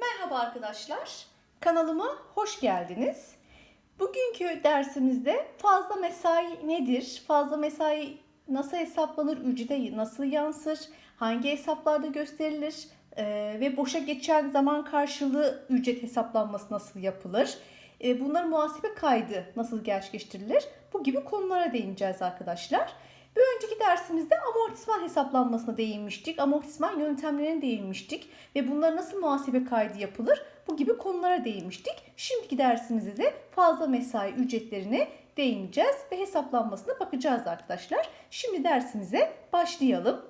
Merhaba arkadaşlar. Kanalıma hoş geldiniz. Bugünkü dersimizde fazla mesai nedir? Fazla mesai nasıl hesaplanır? Ücrete nasıl yansır? Hangi hesaplarda gösterilir? Ee, ve boşa geçen zaman karşılığı ücret hesaplanması nasıl yapılır? Ee, bunların muhasebe kaydı nasıl gerçekleştirilir? Bu gibi konulara değineceğiz arkadaşlar. Bir önceki dersimizde amortisman hesaplanmasına değinmiştik. Amortisman yöntemlerine değinmiştik. Ve bunlar nasıl muhasebe kaydı yapılır? Bu gibi konulara değinmiştik. Şimdiki dersimizde de fazla mesai ücretlerine değineceğiz ve hesaplanmasına bakacağız arkadaşlar. Şimdi dersimize başlayalım.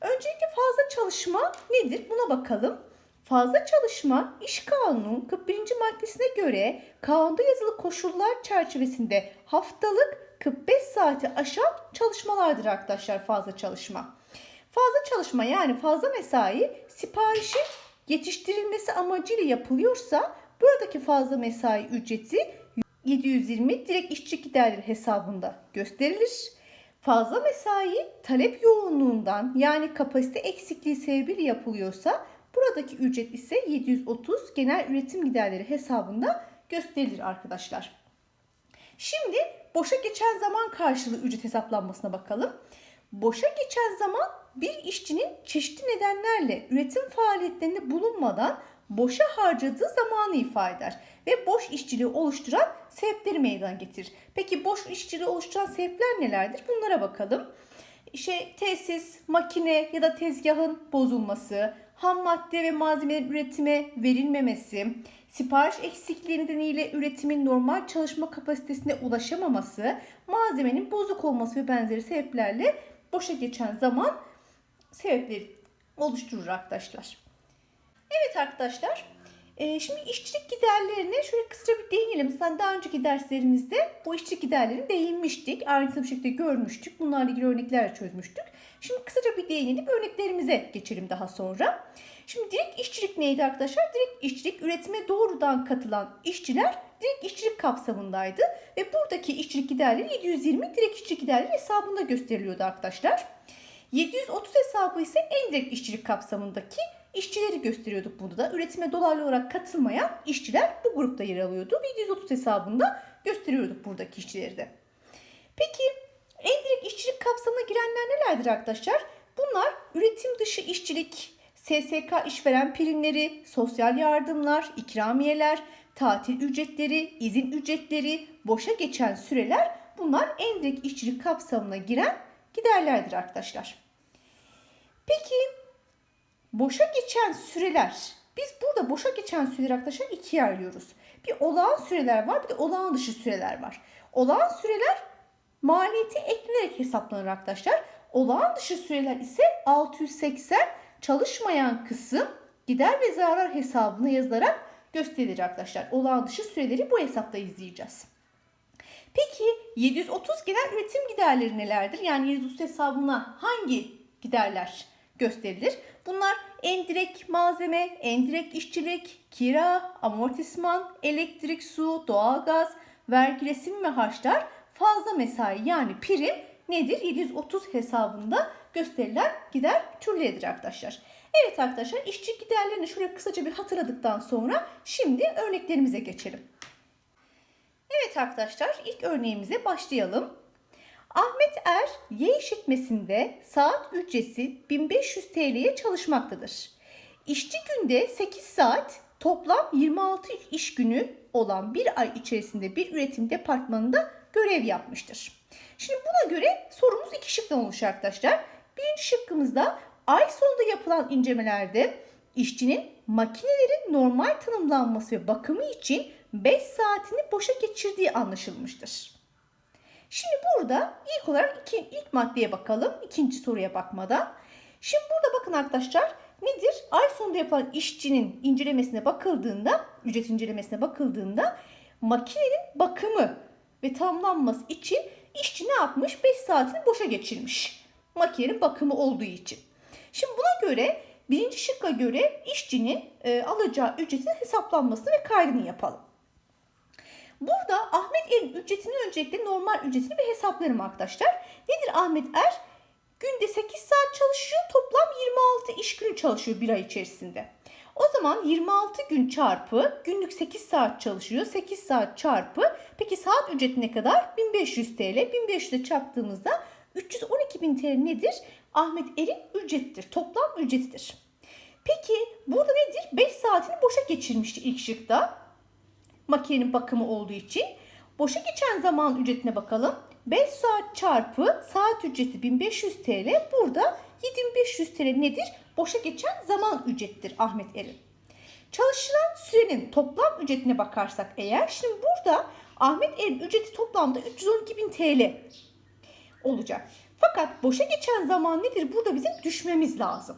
Öncelikle fazla çalışma nedir? Buna bakalım. Fazla çalışma iş kanunun 41. maddesine göre kanunda yazılı koşullar çerçevesinde haftalık 45 saati aşan çalışmalardır arkadaşlar fazla çalışma. Fazla çalışma yani fazla mesai siparişin yetiştirilmesi amacıyla yapılıyorsa buradaki fazla mesai ücreti 720 direkt işçi giderleri hesabında gösterilir. Fazla mesai talep yoğunluğundan yani kapasite eksikliği sebebiyle yapılıyorsa buradaki ücret ise 730 genel üretim giderleri hesabında gösterilir arkadaşlar. Şimdi boşa geçen zaman karşılığı ücret hesaplanmasına bakalım. Boşa geçen zaman bir işçinin çeşitli nedenlerle üretim faaliyetlerinde bulunmadan boşa harcadığı zamanı ifade eder ve boş işçiliği oluşturan sebepleri meydana getirir. Peki boş işçiliği oluşturan sebepler nelerdir? Bunlara bakalım. İşte tesis, makine ya da tezgahın bozulması, ham madde ve malzemelerin üretime verilmemesi, sipariş eksikliği nedeniyle üretimin normal çalışma kapasitesine ulaşamaması, malzemenin bozuk olması ve benzeri sebeplerle boşa geçen zaman sebepleri oluşturur arkadaşlar. Evet arkadaşlar, e, şimdi işçilik giderlerine şöyle kısaca bir değinelim. Sen daha önceki derslerimizde bu işçilik giderlerine değinmiştik. Ayrıntılı bir şekilde görmüştük. Bunlarla ilgili örnekler çözmüştük. Şimdi kısaca bir değinelim örneklerimize geçelim daha sonra. Şimdi direkt işçilik neydi arkadaşlar? Direkt işçilik üretime doğrudan katılan işçiler direkt işçilik kapsamındaydı. Ve buradaki işçilik giderleri 720 direkt işçilik giderleri hesabında gösteriliyordu arkadaşlar. 730 hesabı ise en direkt işçilik kapsamındaki işçileri gösteriyorduk burada da. Üretime dolaylı olarak katılmayan işçiler bu grupta yer alıyordu. 730 hesabında gösteriyorduk buradaki işçileri de. Peki kapsamına girenler nelerdir arkadaşlar? Bunlar üretim dışı işçilik, SSK işveren primleri, sosyal yardımlar, ikramiyeler, tatil ücretleri, izin ücretleri, boşa geçen süreler bunlar en direkt işçilik kapsamına giren giderlerdir arkadaşlar. Peki boşa geçen süreler. Biz burada boşa geçen süreleri arkadaşlar ikiye ayırıyoruz. Bir olağan süreler var bir de olağan dışı süreler var. Olağan süreler maliyeti eklenerek hesaplanır arkadaşlar. Olağan dışı süreler ise 680 çalışmayan kısım gider ve zarar hesabına yazılarak gösterilir arkadaşlar. Olağan dışı süreleri bu hesapta izleyeceğiz. Peki 730 genel üretim giderleri nelerdir? Yani 730 hesabına hangi giderler gösterilir? Bunlar endirekt malzeme, endirekt işçilik, kira, amortisman, elektrik, su, doğalgaz, vergi resim ve harçlar, fazla mesai yani prim nedir? 730 hesabında gösterilen gider türleridir arkadaşlar. Evet arkadaşlar işçi giderlerini şöyle kısaca bir hatırladıktan sonra şimdi örneklerimize geçelim. Evet arkadaşlar ilk örneğimize başlayalım. Ahmet Er Y işletmesinde saat ücreti 1500 TL'ye çalışmaktadır. İşçi günde 8 saat toplam 26 iş günü olan bir ay içerisinde bir üretim departmanında görev yapmıştır. Şimdi buna göre sorumuz iki şıktan oluşuyor arkadaşlar. Birinci şıkkımızda ay sonunda yapılan incelemelerde işçinin makinelerin normal tanımlanması ve bakımı için 5 saatini boşa geçirdiği anlaşılmıştır. Şimdi burada ilk olarak iki, ilk maddeye bakalım. ikinci soruya bakmadan. Şimdi burada bakın arkadaşlar nedir? Ay sonunda yapılan işçinin incelemesine bakıldığında, ücret incelemesine bakıldığında makinenin bakımı ve tamamlanması için işçi ne yapmış? 5 saatini boşa geçirmiş. Makinenin bakımı olduğu için. Şimdi buna göre birinci şıkka göre işçinin e, alacağı ücretin hesaplanmasını ve kaydını yapalım. Burada Ahmet Er'in ücretini öncelikle normal ücretini bir hesaplarım arkadaşlar. Nedir Ahmet Er? Günde 8 saat çalışıyor. Toplam 26 çalışıyor bir ay içerisinde. O zaman 26 gün çarpı günlük 8 saat çalışıyor. 8 saat çarpı peki saat ücreti ne kadar? 1500 TL. 1500'e çarptığımızda 312 bin TL nedir? Ahmet Er'in ücrettir. Toplam ücretidir. Peki burada nedir? 5 saatini boşa geçirmişti ilk şıkta. Makinenin bakımı olduğu için. Boşa geçen zaman ücretine bakalım. 5 saat çarpı saat ücreti 1500 TL. Burada 7500 TL nedir? Boşa geçen zaman ücrettir Ahmet Er'in. Çalışılan sürenin toplam ücretine bakarsak eğer şimdi burada Ahmet Er'in ücreti toplamda 312.000 TL olacak. Fakat boşa geçen zaman nedir? Burada bizim düşmemiz lazım.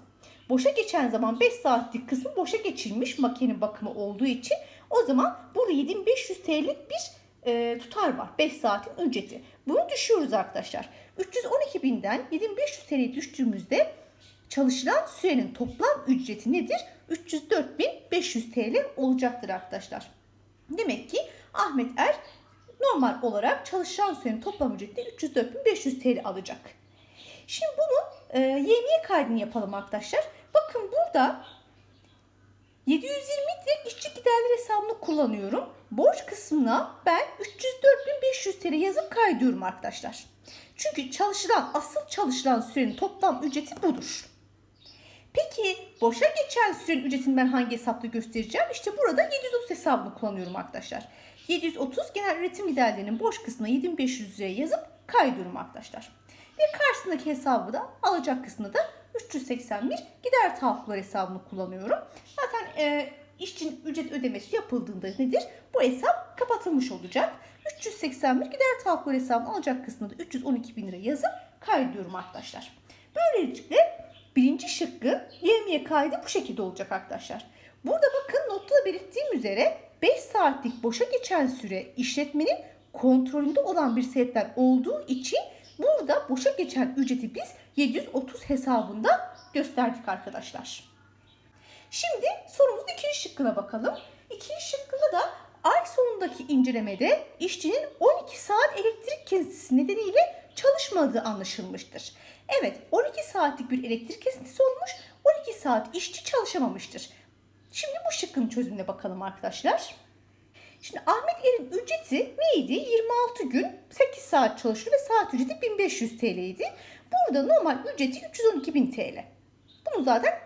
Boşa geçen zaman 5 saatlik kısmı boşa geçilmiş makine bakımı olduğu için o zaman burada 7500 TL'lik bir e, tutar var. 5 saatin ücreti. Bunu düşüyoruz arkadaşlar. 312 binden 7500 TL'ye düştüğümüzde çalışılan sürenin toplam ücreti nedir? 304.500 TL olacaktır arkadaşlar. Demek ki Ahmet Er normal olarak çalışan sürenin toplam ücreti 304.500 TL alacak. Şimdi bunu e, YMY kaydını yapalım arkadaşlar. Bakın burada 720 direkt işçi giderleri hesabını kullanıyorum. Borç kısmına ben 304.500 TL yazıp kaydediyorum arkadaşlar. Çünkü çalışılan, asıl çalışılan sürenin toplam ücreti budur. Peki boşa geçen sürenin ücretini ben hangi hesapta göstereceğim? İşte burada 730 hesabını kullanıyorum arkadaşlar. 730 genel üretim giderlerinin boş kısmına 7500 liraya yazıp kaydediyorum arkadaşlar. Ve karşısındaki hesabı da alacak kısmında da 381 gider tahakkuklar hesabını kullanıyorum. Zaten e, işçinin ücret ödemesi yapıldığında nedir? Bu hesap kapatılmış olacak. 381 gider tahakkuklar hesabını alacak kısmında da 312 bin lira yazıp kaydediyorum arkadaşlar. Böylelikle birinci şıkkı YMY kaydı bu şekilde olacak arkadaşlar. Burada bakın notta belirttiğim üzere 5 saatlik boşa geçen süre işletmenin kontrolünde olan bir sebepten olduğu için burada boşa geçen ücreti biz 730 hesabında gösterdik arkadaşlar. Şimdi sorumuzun ikinci şıkkına bakalım. İkinci şıkkında da ay sonundaki incelemede işçinin 12 saat elektrik kesintisi nedeniyle çalışmadığı anlaşılmıştır. Evet 12 saatlik bir elektrik kesintisi olmuş 12 saat işçi çalışamamıştır. Şimdi bu şıkkın çözümüne bakalım arkadaşlar. Şimdi Ahmet Er'in ücreti neydi? 26 gün 8 saat çalışıyor ve saat ücreti 1500 TL idi. Burada normal ücreti 312.000 TL. Bunu zaten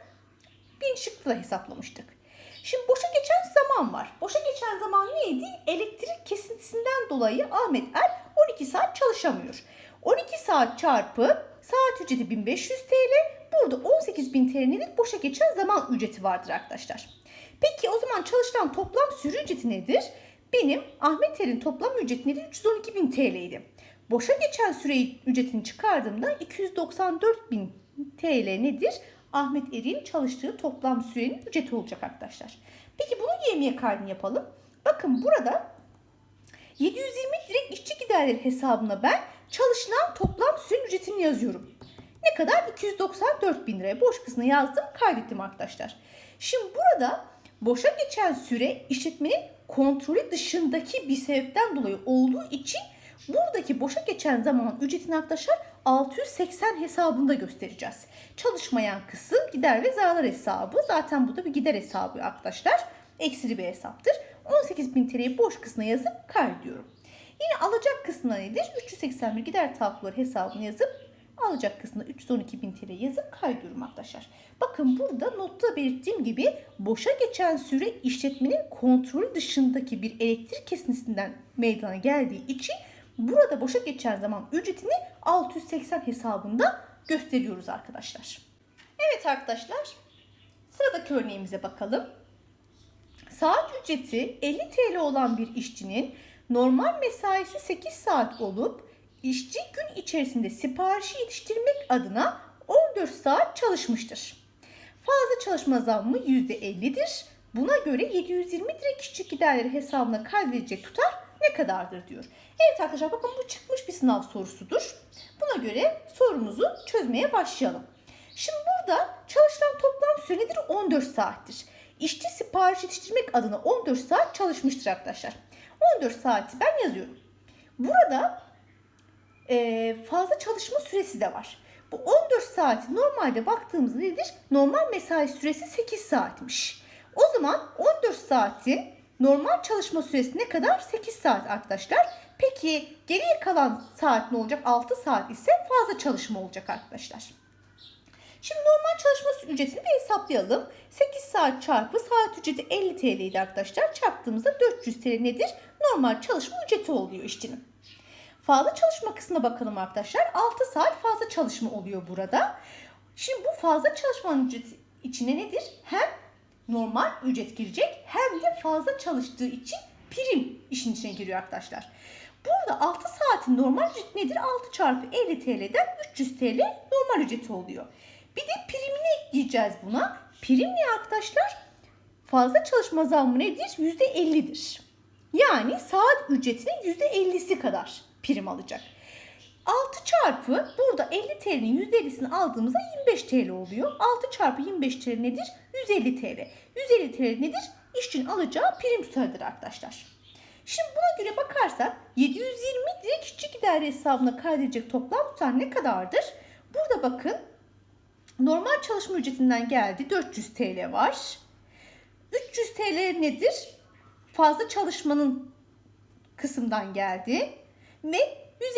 bin şıkla hesaplamıştık. Şimdi boşa geçen zaman var. Boşa geçen zaman neydi? Elektrik kesintisinden dolayı Ahmet Er 12 saat çalışamıyor. 12 saat çarpı saat ücreti 1500 TL. Burada 18.000 TL nedir? Boşa geçen zaman ücreti vardır arkadaşlar. Peki o zaman çalışılan toplam sürü ücreti nedir? Benim Ahmet Er'in toplam ücreti nedir? 312.000 TL idi. Boşa geçen süre ücretini çıkardığımda 294.000 TL nedir? Ahmet Er'in çalıştığı toplam sürenin ücreti olacak arkadaşlar. Peki bunu YMY kaydını yapalım. Bakın burada 720 direkt işçi giderleri hesabına ben çalışılan toplam sürenin ücretini yazıyorum. Ne kadar? 294 bin liraya. Boş kısmına yazdım, kaydettim arkadaşlar. Şimdi burada boşa geçen süre işletmenin kontrolü dışındaki bir sebepten dolayı olduğu için buradaki boşa geçen zaman ücretini arkadaşlar 680 hesabında göstereceğiz. Çalışmayan kısım gider ve zararlar hesabı. Zaten bu da bir gider hesabı arkadaşlar. Eksili bir hesaptır. 18.000 TL'yi boş kısmına yazıp kaydediyorum. Yine alacak kısmına nedir? 381 gider tahakkukları hesabını yazıp alacak kısmına 312.000 TL yazıp kaydediyorum arkadaşlar. Bakın burada notta belirttiğim gibi boşa geçen süre işletmenin kontrolü dışındaki bir elektrik kesintisinden meydana geldiği için burada boşa geçen zaman ücretini 680 hesabında gösteriyoruz arkadaşlar. Evet arkadaşlar sıradaki örneğimize bakalım. Saat ücreti 50 TL olan bir işçinin normal mesaisi 8 saat olup işçi gün içerisinde siparişi yetiştirmek adına 14 saat çalışmıştır. Fazla çalışma zammı %50'dir. Buna göre 720 direkt işçi giderleri hesabına kaydedilecek tutar ne kadardır diyor. Evet arkadaşlar bakın bu çıkmış bir sınav sorusudur. Buna göre sorumuzu çözmeye başlayalım. Şimdi burada çalışılan toplam süre nedir? 14 saattir. İşçi sipariş yetiştirmek adına 14 saat çalışmıştır arkadaşlar. 14 saati ben yazıyorum. Burada e, fazla çalışma süresi de var. Bu 14 saat normalde baktığımızda nedir? Normal mesai süresi 8 saatmiş. O zaman 14 saatin normal çalışma süresi ne kadar? 8 saat arkadaşlar. Peki geriye kalan saat ne olacak? 6 saat ise fazla çalışma olacak arkadaşlar. Şimdi normal çalışma ücretini bir hesaplayalım. 8 saat çarpı saat ücreti 50 TL idi arkadaşlar. Çarptığımızda 400 TL nedir? Normal çalışma ücreti oluyor işçinin. Fazla çalışma kısmına bakalım arkadaşlar. 6 saat fazla çalışma oluyor burada. Şimdi bu fazla çalışmanın ücreti içine nedir? Hem normal ücret girecek hem de fazla çalıştığı için prim işin içine giriyor arkadaşlar. Burada 6 saatin normal ücret nedir? 6 çarpı 50 TL'den 300 TL normal ücreti oluyor. Bir de primini ekleyeceğiz buna. Prim ne arkadaşlar? Fazla çalışma zammı nedir? %50'dir. Yani saat ücretinin %50'si kadar prim alacak. 6 çarpı burada 50 TL'nin %50'sini aldığımızda 25 TL oluyor. 6 çarpı 25 TL nedir? 150 TL. 150 TL nedir? İşçinin alacağı prim tutarıdır arkadaşlar. Şimdi buna göre bakarsak 720 direkt işçi gideri hesabına kaydedilecek toplam tutar ne kadardır? Burada bakın normal çalışma ücretinden geldi 400 TL var. 300 TL nedir? Fazla çalışmanın kısımdan geldi. Ve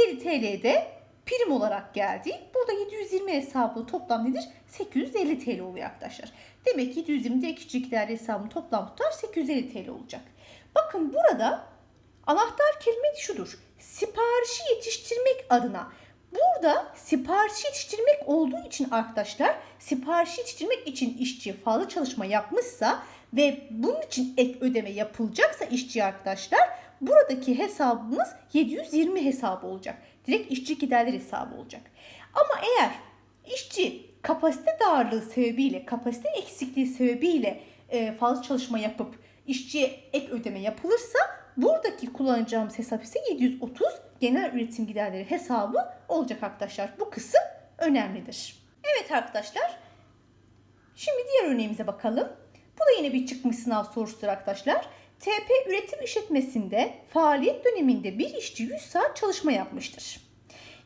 150 TL de prim olarak geldi. Burada 720 hesabı toplam nedir? 850 TL oluyor arkadaşlar. Demek ki 720 direkt küçük değerli hesabının toplam tutar 850 TL olacak. Bakın burada anahtar kelime şudur. Siparişi yetiştirmek adına Burada siparişi yetiştirmek olduğu için arkadaşlar siparişi yetiştirmek için işçi fazla çalışma yapmışsa ve bunun için ek ödeme yapılacaksa işçi arkadaşlar buradaki hesabımız 720 hesabı olacak. Direkt işçi giderleri hesabı olacak. Ama eğer işçi kapasite darlığı sebebiyle, kapasite eksikliği sebebiyle fazla çalışma yapıp işçiye ek ödeme yapılırsa buradaki kullanacağımız hesap ise 730 genel üretim giderleri hesabı olacak arkadaşlar. Bu kısım önemlidir. Evet arkadaşlar. Şimdi diğer örneğimize bakalım. Bu da yine bir çıkmış sınav sorusudur arkadaşlar. TP üretim işletmesinde faaliyet döneminde bir işçi 100 saat çalışma yapmıştır.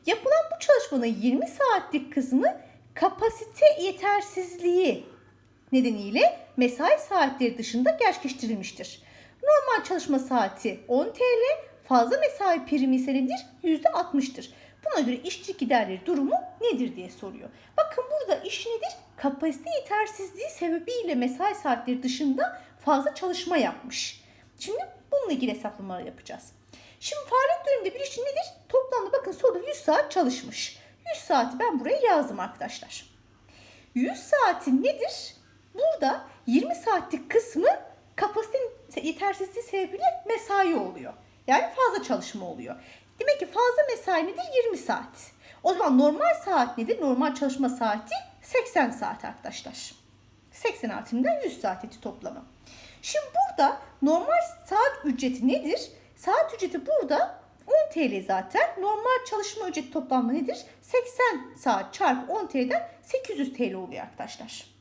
Yapılan bu çalışmanın 20 saatlik kısmı kapasite yetersizliği nedeniyle mesai saatleri dışında gerçekleştirilmiştir. Normal çalışma saati 10 TL, fazla mesai primi ise nedir? %60'tır. Buna göre işçi giderleri durumu nedir diye soruyor. Bakın burada iş nedir? Kapasite yetersizliği sebebiyle mesai saatleri dışında fazla çalışma yapmış. Şimdi bununla ilgili hesaplamalar yapacağız. Şimdi faaliyet döneminde bir işçi nedir? Toplamda bakın soruda 100 saat çalışmış. 100 saati ben buraya yazdım arkadaşlar. 100 saatin nedir? Burada 20 saatlik kısmı kapasitenin yetersizliği sebebiyle mesai oluyor. Yani fazla çalışma oluyor. Demek ki fazla mesai nedir? 20 saat. O zaman normal saat nedir? Normal çalışma saati 80 saat arkadaşlar. 80 saatinden 100 saat eti toplamı. Şimdi burada normal saat ücreti nedir? Saat ücreti burada 10 TL zaten. Normal çalışma ücreti toplamı nedir? 80 saat çarpı 10 TL'den 800 TL oluyor arkadaşlar.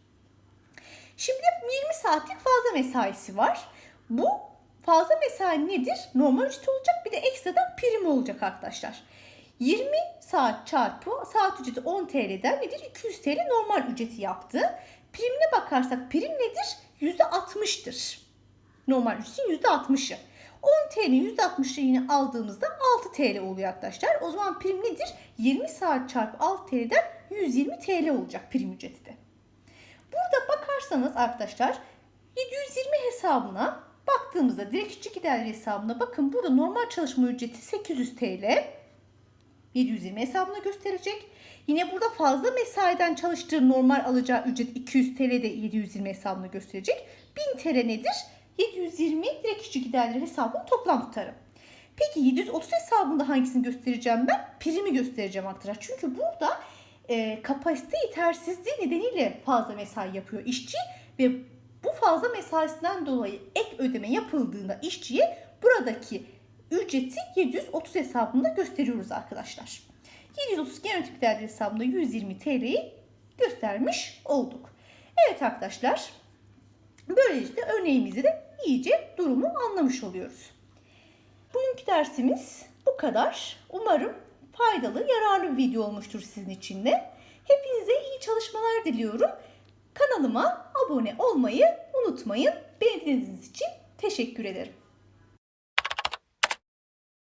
Şimdi 20 saatlik fazla mesaisi var. Bu fazla mesai nedir? Normal ücret olacak bir de ekstradan prim olacak arkadaşlar. 20 saat çarpı saat ücreti 10 TL'den nedir? 200 TL normal ücreti yaptı. Primine bakarsak prim nedir? %60'tır. Normal ücretin %60'ı. 10 TL'nin %60'ını aldığımızda 6 TL oluyor arkadaşlar. O zaman prim nedir? 20 saat çarpı 6 TL'den 120 TL olacak prim ücreti de. Burada bakarsanız arkadaşlar 720 hesabına baktığımızda direkt işçi giderleri hesabına bakın burada normal çalışma ücreti 800 TL. 720 hesabına gösterecek. Yine burada fazla mesaiden çalıştığı normal alacağı ücret 200 TL de 720 hesabına gösterecek. 1000 TL nedir? 720 direkt işçi giderleri hesabının toplam tutarı. Peki 730 hesabında hangisini göstereceğim ben? Primi göstereceğim arkadaşlar. Çünkü burada e, kapasite yetersizliği nedeniyle fazla mesai yapıyor işçi ve bu fazla mesaisinden dolayı ek ödeme yapıldığında işçiye buradaki ücreti 730 hesabında gösteriyoruz arkadaşlar. 730 genel tip değerli hesabında 120 TL'yi göstermiş olduk. Evet arkadaşlar böylelikle örneğimizi de iyice durumu anlamış oluyoruz. Bugünkü dersimiz bu kadar. Umarım faydalı, yararlı bir video olmuştur sizin için de. Hepinize iyi çalışmalar diliyorum. Kanalıma abone olmayı unutmayın. Beni dinlediğiniz için teşekkür ederim.